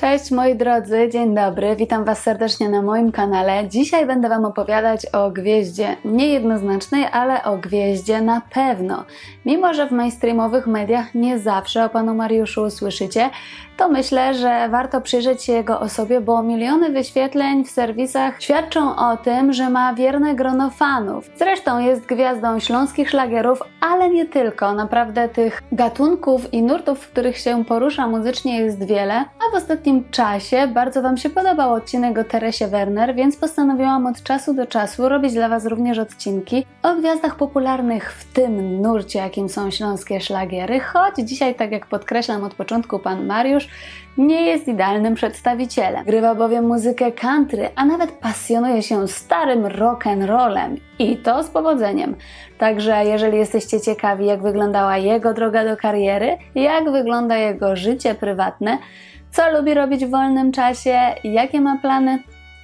Cześć moi drodzy, dzień dobry, witam Was serdecznie na moim kanale. Dzisiaj będę Wam opowiadać o gwieździe niejednoznacznej, ale o gwieździe na pewno. Mimo, że w mainstreamowych mediach nie zawsze o Panu Mariuszu usłyszycie, to myślę, że warto przyjrzeć się jego osobie, bo miliony wyświetleń w serwisach świadczą o tym, że ma wierne grono fanów. Zresztą jest gwiazdą śląskich szlagierów, ale nie tylko. Naprawdę tych gatunków i nurtów, w których się porusza muzycznie jest wiele, a w ostatnim czasie bardzo Wam się podobał odcinek o Teresie Werner, więc postanowiłam od czasu do czasu robić dla Was również odcinki o gwiazdach popularnych w tym nurcie, jakim są śląskie szlagiery, choć dzisiaj, tak jak podkreślam od początku, Pan Mariusz nie jest idealnym przedstawicielem. Grywa bowiem muzykę country, a nawet pasjonuje się starym rock'n'rollem i to z powodzeniem. Także jeżeli jesteście ciekawi, jak wyglądała jego droga do kariery, jak wygląda jego życie prywatne, co lubi robić w wolnym czasie, jakie ma plany,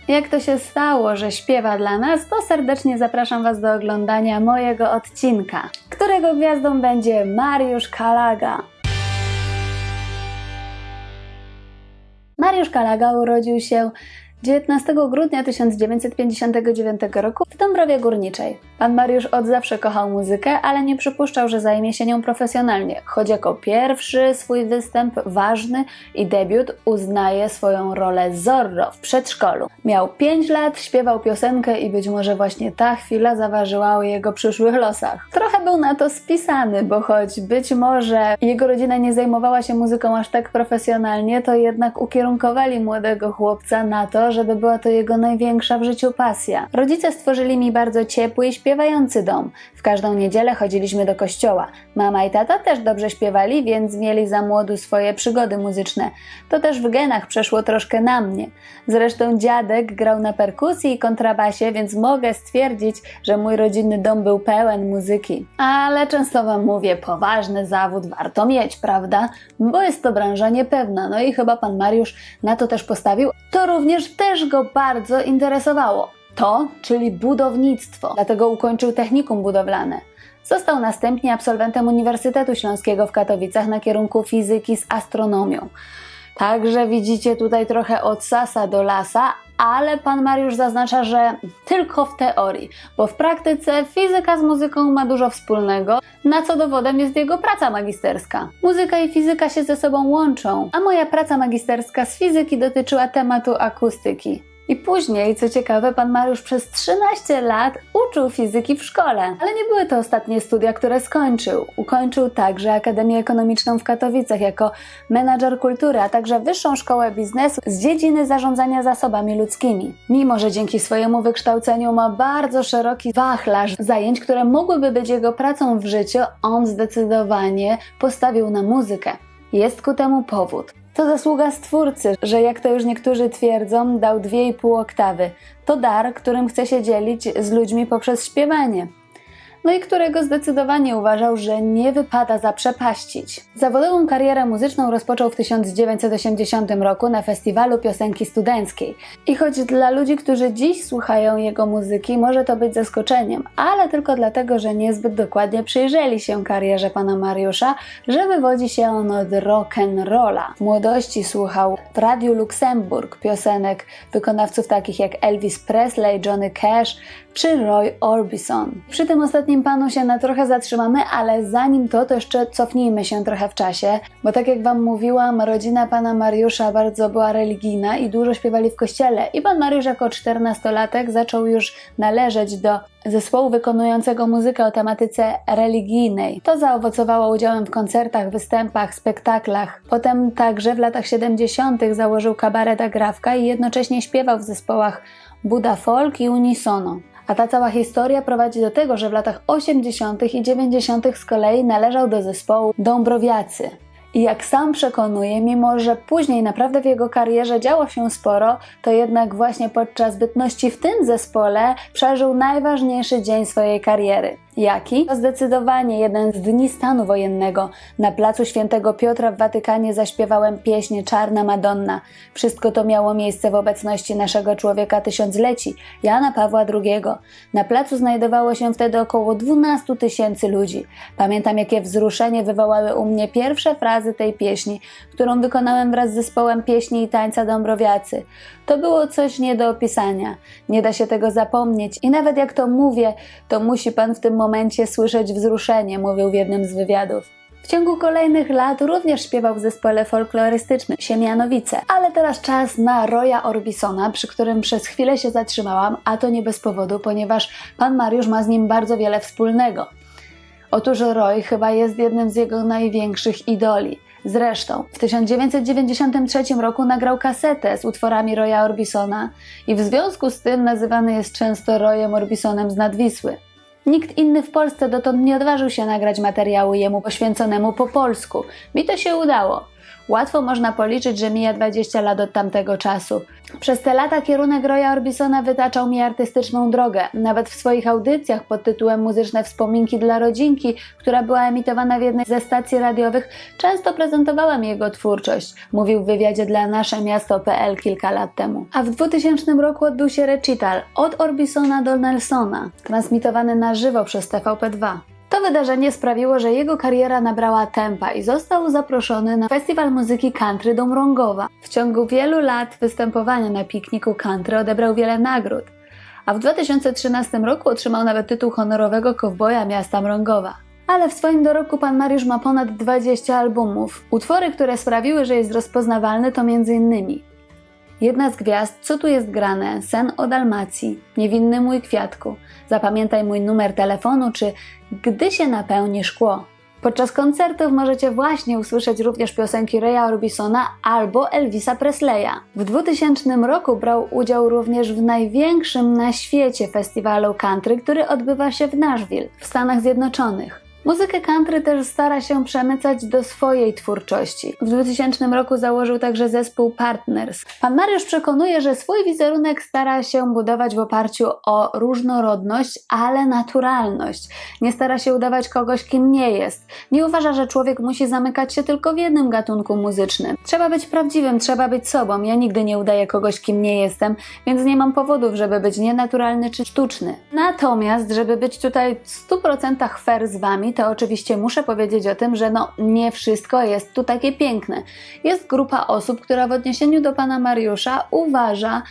jak to się stało, że śpiewa dla nas, to serdecznie zapraszam Was do oglądania mojego odcinka, którego gwiazdą będzie Mariusz Kalaga. Mariusz Kalaga urodził się 19 grudnia 1959 roku w Dąbrowie Górniczej. Pan Mariusz od zawsze kochał muzykę, ale nie przypuszczał, że zajmie się nią profesjonalnie, choć jako pierwszy swój występ ważny i debiut uznaje swoją rolę Zorro w przedszkolu. Miał 5 lat, śpiewał piosenkę i być może właśnie ta chwila zaważyła o jego przyszłych losach. Trochę był na to spisany, bo choć być może jego rodzina nie zajmowała się muzyką aż tak profesjonalnie, to jednak ukierunkowali młodego chłopca na to, żeby była to jego największa w życiu pasja. Rodzice stworzyli mi bardzo ciepły i śpiewający dom. W każdą niedzielę chodziliśmy do kościoła. Mama i tata też dobrze śpiewali, więc mieli za młodu swoje przygody muzyczne. To też w genach przeszło troszkę na mnie. Zresztą dziadek grał na perkusji i kontrabasie, więc mogę stwierdzić, że mój rodzinny dom był pełen muzyki. Ale często wam mówię, poważny zawód warto mieć, prawda? Bo jest to branża niepewna, no i chyba pan Mariusz na to też postawił. To również też go bardzo interesowało. To, czyli budownictwo. Dlatego ukończył technikum budowlane. Został następnie absolwentem Uniwersytetu Śląskiego w Katowicach na kierunku fizyki z astronomią. Także widzicie tutaj trochę od sasa do lasa, ale pan Mariusz zaznacza, że tylko w teorii, bo w praktyce fizyka z muzyką ma dużo wspólnego, na co dowodem jest jego praca magisterska. Muzyka i fizyka się ze sobą łączą, a moja praca magisterska z fizyki dotyczyła tematu akustyki. I później, co ciekawe, pan Mariusz przez 13 lat uczył fizyki w szkole, ale nie były to ostatnie studia, które skończył. Ukończył także Akademię Ekonomiczną w Katowicach jako menadżer kultury, a także Wyższą Szkołę Biznesu z dziedziny zarządzania zasobami ludzkimi. Mimo, że dzięki swojemu wykształceniu ma bardzo szeroki wachlarz zajęć, które mogłyby być jego pracą w życiu, on zdecydowanie postawił na muzykę. Jest ku temu powód. To zasługa stwórcy, że jak to już niektórzy twierdzą, dał 2,5 oktawy. To dar, którym chce się dzielić z ludźmi poprzez śpiewanie. No i którego zdecydowanie uważał, że nie wypada zaprzepaścić. Zawodową karierę muzyczną rozpoczął w 1980 roku na festiwalu piosenki studenckiej. I choć dla ludzi, którzy dziś słuchają jego muzyki, może to być zaskoczeniem, ale tylko dlatego, że niezbyt dokładnie przyjrzeli się karierze pana Mariusza, że wywodzi się on od rock'n'rolla. W młodości słuchał w Radiu Luksemburg piosenek wykonawców takich jak Elvis Presley, Johnny Cash czy Roy Orbison. Przy tym ostatnim panu się na trochę zatrzymamy, ale zanim to, to jeszcze cofnijmy się trochę w czasie, bo tak jak wam mówiłam, rodzina pana Mariusza bardzo była religijna i dużo śpiewali w kościele i pan Mariusz jako 14-latek zaczął już należeć do zespołu wykonującego muzykę o tematyce religijnej. To zaowocowało udziałem w koncertach, występach, spektaklach. Potem także w latach 70. założył kabaret Agrawka i jednocześnie śpiewał w zespołach Buda Folk i Unisono. A ta cała historia prowadzi do tego, że w latach 80. i 90. z kolei należał do zespołu Dąbrowiacy. I jak sam przekonuje, mimo że później naprawdę w jego karierze działo się sporo, to jednak właśnie podczas bytności w tym zespole przeżył najważniejszy dzień swojej kariery. Jaki? To zdecydowanie jeden z dni stanu wojennego. Na placu Świętego Piotra w Watykanie zaśpiewałem pieśń Czarna Madonna. Wszystko to miało miejsce w obecności naszego człowieka tysiącleci, Jana Pawła II. Na placu znajdowało się wtedy około 12 tysięcy ludzi. Pamiętam, jakie wzruszenie wywołały u mnie pierwsze frazy tej pieśni, którą wykonałem wraz z zespołem pieśni i tańca Dąbrowiacy. To było coś nie do opisania. Nie da się tego zapomnieć i nawet jak to mówię, to musi pan w tym momencie słyszeć wzruszenie, mówił w jednym z wywiadów. W ciągu kolejnych lat również śpiewał w zespole folklorystycznym Siemianowice. Ale teraz czas na Roya Orbisona, przy którym przez chwilę się zatrzymałam, a to nie bez powodu, ponieważ pan Mariusz ma z nim bardzo wiele wspólnego. Otóż Roy chyba jest jednym z jego największych idoli. Zresztą w 1993 roku nagrał kasetę z utworami Roya Orbisona i w związku z tym nazywany jest często Royem Orbisonem z Nadwisły. Nikt inny w Polsce dotąd nie odważył się nagrać materiału jemu poświęconemu po polsku. Mi to się udało. Łatwo można policzyć, że mija 20 lat od tamtego czasu. Przez te lata kierunek Roya Orbisona wytaczał mi artystyczną drogę. Nawet w swoich audycjach pod tytułem Muzyczne Wspominki dla Rodzinki, która była emitowana w jednej ze stacji radiowych, często prezentowałem jego twórczość, mówił w wywiadzie dla Nasze Miasto.pl kilka lat temu. A w 2000 roku odbył się recital od Orbisona do Nelsona, transmitowany na żywo przez TVP2. To wydarzenie sprawiło, że jego kariera nabrała tempa i został zaproszony na Festiwal Muzyki Country do Mrągowa. W ciągu wielu lat występowania na pikniku country odebrał wiele nagród, a w 2013 roku otrzymał nawet tytuł honorowego kowboja miasta Mrągowa. Ale w swoim dorobku pan Mariusz ma ponad 20 albumów. Utwory, które sprawiły, że jest rozpoznawalny to m.in. Jedna z gwiazd, co tu jest grane, sen o Dalmacji, niewinny mój kwiatku, zapamiętaj mój numer telefonu, czy gdy się napełni szkło. Podczas koncertów możecie właśnie usłyszeć również piosenki Raya Orbisona albo Elvisa Presleya. W 2000 roku brał udział również w największym na świecie festiwalu country, który odbywa się w Nashville, w Stanach Zjednoczonych. Muzykę country też stara się przemycać do swojej twórczości. W 2000 roku założył także zespół Partners. Pan Mariusz przekonuje, że swój wizerunek stara się budować w oparciu o różnorodność, ale naturalność. Nie stara się udawać kogoś, kim nie jest. Nie uważa, że człowiek musi zamykać się tylko w jednym gatunku muzycznym. Trzeba być prawdziwym, trzeba być sobą. Ja nigdy nie udaję kogoś, kim nie jestem, więc nie mam powodów, żeby być nienaturalny czy sztuczny. Natomiast, żeby być tutaj w 100% fair z wami, to oczywiście muszę powiedzieć o tym, że no nie wszystko jest tu takie piękne. Jest grupa osób, która w odniesieniu do pana Mariusza uważa,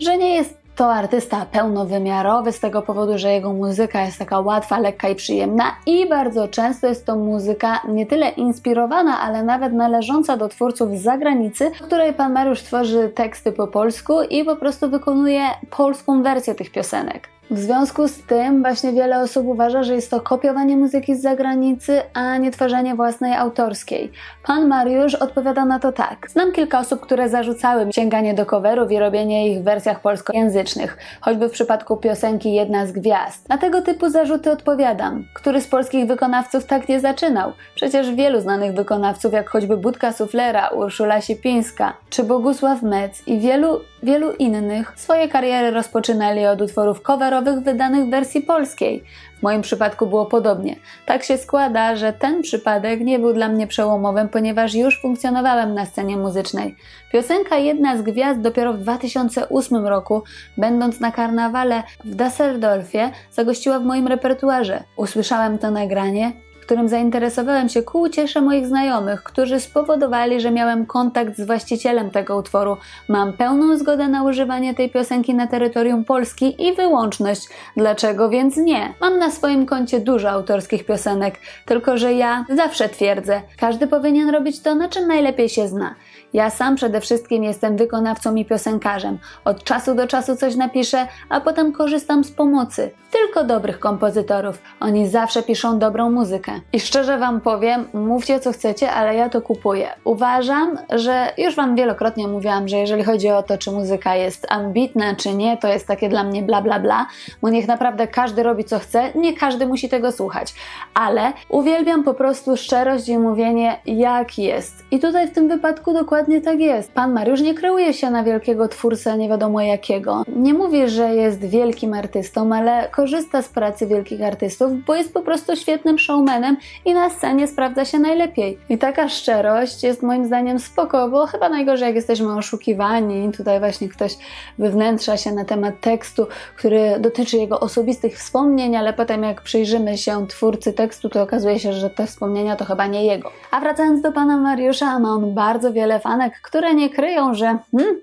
że nie jest to artysta pełnowymiarowy z tego powodu, że jego muzyka jest taka łatwa, lekka i przyjemna i bardzo często jest to muzyka nie tyle inspirowana, ale nawet należąca do twórców z zagranicy, w której pan Mariusz tworzy teksty po polsku i po prostu wykonuje polską wersję tych piosenek. W związku z tym właśnie wiele osób uważa, że jest to kopiowanie muzyki z zagranicy, a nie tworzenie własnej autorskiej. Pan Mariusz odpowiada na to tak. Znam kilka osób, które zarzucały mi sięganie do coverów i robienie ich w wersjach polskojęzycznych, choćby w przypadku piosenki Jedna z Gwiazd. Na tego typu zarzuty odpowiadam. Który z polskich wykonawców tak nie zaczynał? Przecież wielu znanych wykonawców, jak choćby Budka Suflera, Urszula Sipińska, czy Bogusław Mec i wielu, wielu innych, swoje kariery rozpoczynali od utworów coverowych wydanych w wersji polskiej. W moim przypadku było podobnie. Tak się składa, że ten przypadek nie był dla mnie przełomowym, ponieważ już funkcjonowałem na scenie muzycznej. Piosenka Jedna z Gwiazd dopiero w 2008 roku, będąc na karnawale w Düsseldorfie, zagościła w moim repertuarze. Usłyszałem to nagranie, którym zainteresowałem się ku uciesze moich znajomych, którzy spowodowali, że miałem kontakt z właścicielem tego utworu. Mam pełną zgodę na używanie tej piosenki na terytorium Polski i wyłączność. Dlaczego więc nie? Mam na swoim koncie dużo autorskich piosenek, tylko że ja zawsze twierdzę, każdy powinien robić to, na czym najlepiej się zna. Ja sam przede wszystkim jestem wykonawcą i piosenkarzem. Od czasu do czasu coś napiszę, a potem korzystam z pomocy. Tylko dobrych kompozytorów. Oni zawsze piszą dobrą muzykę. I szczerze Wam powiem, mówcie co chcecie, ale ja to kupuję. Uważam, że już Wam wielokrotnie mówiłam, że jeżeli chodzi o to, czy muzyka jest ambitna, czy nie, to jest takie dla mnie bla bla bla, bo niech naprawdę każdy robi co chce, nie każdy musi tego słuchać. Ale uwielbiam po prostu szczerość i mówienie jak jest. I tutaj w tym wypadku dokładnie tak jest. Pan Mariusz nie kreuje się na wielkiego twórcę nie wiadomo jakiego. Nie mówi, że jest wielkim artystą, ale korzysta z pracy wielkich artystów, bo jest po prostu świetnym showmanem i na scenie sprawdza się najlepiej. I taka szczerość jest moim zdaniem spoko, bo chyba najgorzej jak jesteśmy oszukiwani. Tutaj właśnie ktoś wywnętrza się na temat tekstu, który dotyczy jego osobistych wspomnień, ale potem jak przyjrzymy się twórcy tekstu, to okazuje się, że te wspomnienia to chyba nie jego. A wracając do pana Mariusza, ma on bardzo wiele fanek, które nie kryją, że hmm,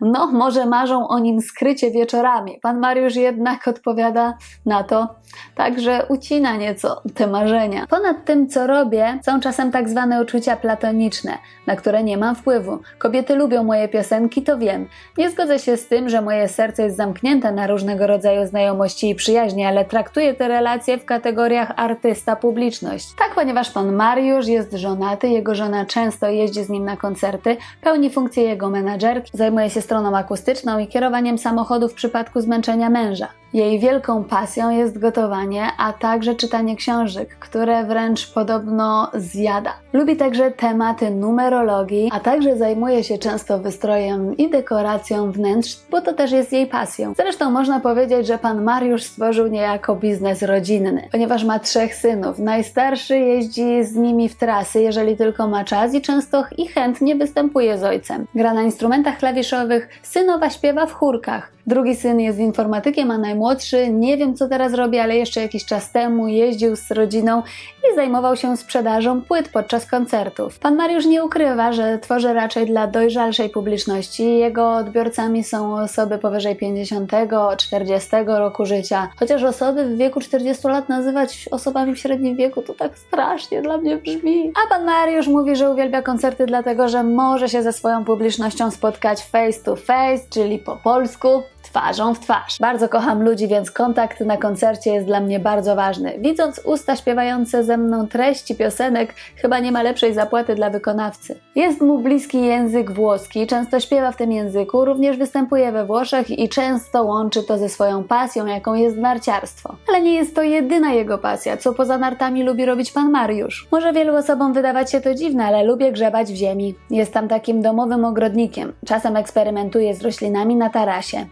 no może marzą o nim skrycie wieczorami. Pan Mariusz jednak odpowiada na to, także ucina nieco te marzenia. Ponad tym, co robię, są czasem tak zwane uczucia platoniczne, na które nie mam wpływu. Kobiety lubią moje piosenki, to wiem. Nie zgodzę się z tym, że moje serce jest zamknięte na różnego rodzaju znajomości i przyjaźni, ale traktuję te relacje w kategoriach artysta-publiczność. Tak, ponieważ pan Mariusz jest żonaty, jego żona często jeździ z nim na koncerty, pełni funkcję jego menadżerki, zajmuje się stroną akustyczną i kierowaniem samochodu w przypadku zmęczenia męża. Jej wielką pasją jest gotowanie, a także czytanie książek, które wręcz podobno zjada. Lubi także tematy numerologii, a także zajmuje się często wystrojem i dekoracją wnętrz, bo to też jest jej pasją. Zresztą można powiedzieć, że pan Mariusz stworzył niejako biznes rodzinny, ponieważ ma trzech synów. Najstarszy jeździ z nimi w trasy, jeżeli tylko ma czas i często i chętnie występuje z ojcem. Gra na instrumentach klawiszowych, synowa śpiewa w chórkach. Drugi syn jest informatykiem, a najmłodszy nie wiem co teraz robi, ale jeszcze jakiś czas temu jeździł z rodziną i zajmował się sprzedażą płyt podczas koncertów. Pan Mariusz nie ukrywa, że tworzy raczej dla dojrzalszej publiczności. Jego odbiorcami są osoby powyżej 50, 40 roku życia. Chociaż osoby w wieku 40 lat nazywać osobami w średnim wieku to tak strasznie dla mnie brzmi. A pan Mariusz mówi, że uwielbia koncerty dlatego, że może się ze swoją publicznością spotkać face to face, czyli po polsku twarzą w twarz. Bardzo kocham ludzi, więc kontakt na koncercie jest dla mnie bardzo ważny. Widząc usta śpiewające ze mną treści piosenek, chyba nie ma lepszej zapłaty dla wykonawcy. Jest mu bliski język włoski, często śpiewa w tym języku, również występuje we Włoszech i często łączy to ze swoją pasją, jaką jest narciarstwo. Ale nie jest to jedyna jego pasja, co poza nartami lubi robić pan Mariusz. Może wielu osobom wydawać się to dziwne, ale lubię grzebać w ziemi. Jest tam takim domowym ogrodnikiem. Czasem eksperymentuję z roślinami na tarasie.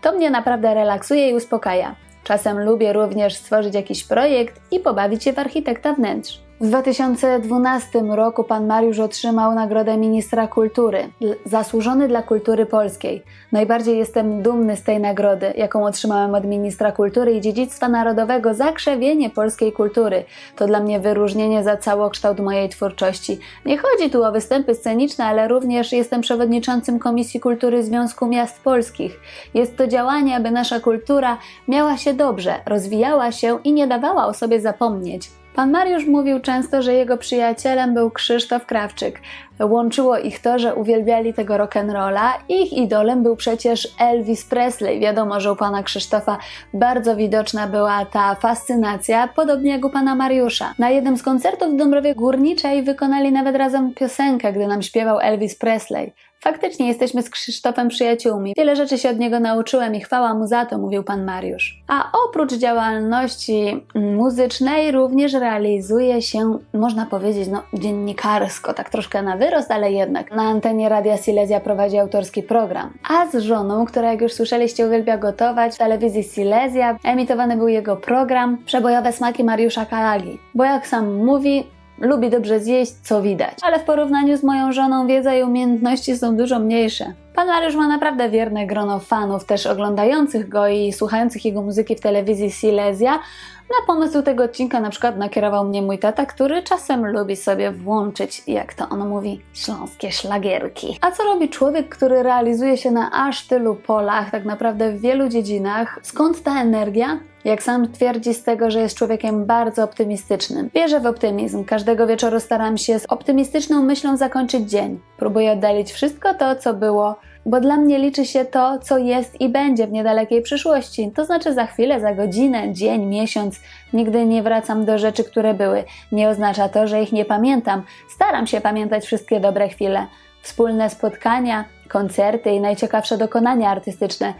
To mnie naprawdę relaksuje i uspokaja. Czasem lubię również stworzyć jakiś projekt i pobawić się w architekta wnętrz. W 2012 roku pan Mariusz otrzymał Nagrodę Ministra Kultury, zasłużony dla kultury polskiej. Najbardziej jestem dumny z tej nagrody, jaką otrzymałem od Ministra Kultury i Dziedzictwa Narodowego za krzewienie polskiej kultury. To dla mnie wyróżnienie za całokształt mojej twórczości. Nie chodzi tu o występy sceniczne, ale również jestem przewodniczącym Komisji Kultury Związku Miast Polskich. Jest to działanie, aby nasza kultura miała się dobrze, rozwijała się i nie dawała o sobie zapomnieć. Pan Mariusz mówił często, że jego przyjacielem był Krzysztof Krawczyk. Łączyło ich to, że uwielbiali tego rock'n'rolla. Ich idolem był przecież Elvis Presley. Wiadomo, że u pana Krzysztofa bardzo widoczna była ta fascynacja, podobnie jak u pana Mariusza. Na jednym z koncertów w Dąbrowie Górniczej wykonali nawet razem piosenkę, gdy nam śpiewał Elvis Presley. Faktycznie jesteśmy z Krzysztofem przyjaciółmi. Wiele rzeczy się od niego nauczyłem i chwała mu za to, mówił pan Mariusz. A oprócz działalności muzycznej również realizuje się, można powiedzieć, no dziennikarsko, tak troszkę na wyrost, ale jednak. Na antenie Radia Silesia prowadzi autorski program. A z żoną, która jak już słyszeliście uwielbia gotować, w telewizji Silesia emitowany był jego program Przebojowe smaki Mariusza Kalagi. Bo jak sam mówi, lubi dobrze zjeść, co widać. Ale w porównaniu z moją żoną wiedza i umiejętności są dużo mniejsze. Pan Mariusz ma naprawdę wierne grono fanów, też oglądających go i słuchających jego muzyki w telewizji Silesia. Na pomysł tego odcinka na przykład nakierował mnie mój tata, który czasem lubi sobie włączyć, jak to on mówi, śląskie szlagierki. A co robi człowiek, który realizuje się na aż tylu polach, tak naprawdę w wielu dziedzinach? Skąd ta energia? Jak sam twierdzi z tego, że jest człowiekiem bardzo optymistycznym. Wierzę w optymizm. Każdego wieczoru staram się z optymistyczną myślą zakończyć dzień. Próbuję oddalić wszystko to, co było, bo dla mnie liczy się to, co jest i będzie w niedalekiej przyszłości. To znaczy za chwilę, za godzinę, dzień, miesiąc. Nigdy nie wracam do rzeczy, które były. Nie oznacza to, że ich nie pamiętam. Staram się pamiętać wszystkie dobre chwile. Wspólne spotkania, koncerty i najciekawsze dokonania artystyczne.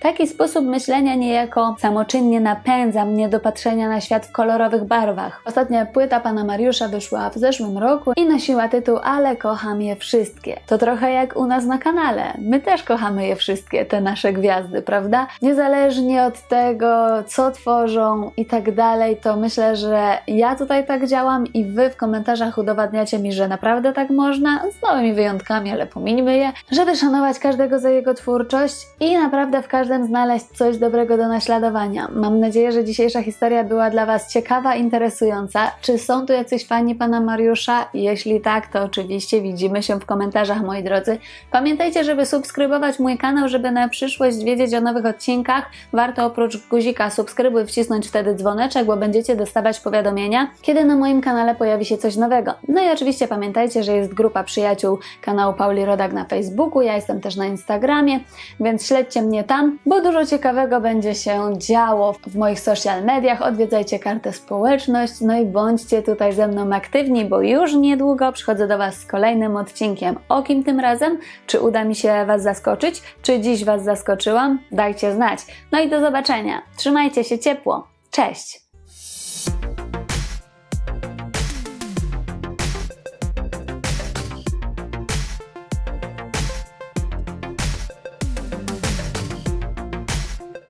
Taki sposób myślenia niejako samoczynnie napędza mnie do patrzenia na świat w kolorowych barwach. Ostatnia płyta pana Mariusza wyszła w zeszłym roku i nosiła tytuł Ale kocham je wszystkie. To trochę jak u nas na kanale. My też kochamy je wszystkie, te nasze gwiazdy, prawda? Niezależnie od tego, co tworzą i tak dalej, to myślę, że ja tutaj tak działam i wy w komentarzach udowadniacie mi, że naprawdę tak można, z małymi wyjątkami, ale pomińmy je, żeby szanować każdego za jego twórczość i naprawdę w każdym znaleźć coś dobrego do naśladowania. Mam nadzieję, że dzisiejsza historia była dla Was ciekawa, interesująca. Czy są tu jacyś fani pana Mariusza? Jeśli tak, to oczywiście widzimy się w komentarzach, moi drodzy. Pamiętajcie, żeby subskrybować mój kanał, żeby na przyszłość wiedzieć o nowych odcinkach. Warto oprócz guzika subskrybuj wcisnąć wtedy dzwoneczek, bo będziecie dostawać powiadomienia, kiedy na moim kanale pojawi się coś nowego. No i oczywiście pamiętajcie, że jest grupa przyjaciół kanału Pauli Rodak na Facebooku, ja jestem też na Instagramie, więc śledźcie mnie tam, bo dużo ciekawego będzie się działo w moich social mediach. Odwiedzajcie kartę społeczność, no i bądźcie tutaj ze mną aktywni, bo już niedługo przychodzę do Was z kolejnym odcinkiem. O kim tym razem? Czy uda mi się Was zaskoczyć? Czy dziś Was zaskoczyłam? Dajcie znać. No i do zobaczenia. Trzymajcie się ciepło. Cześć!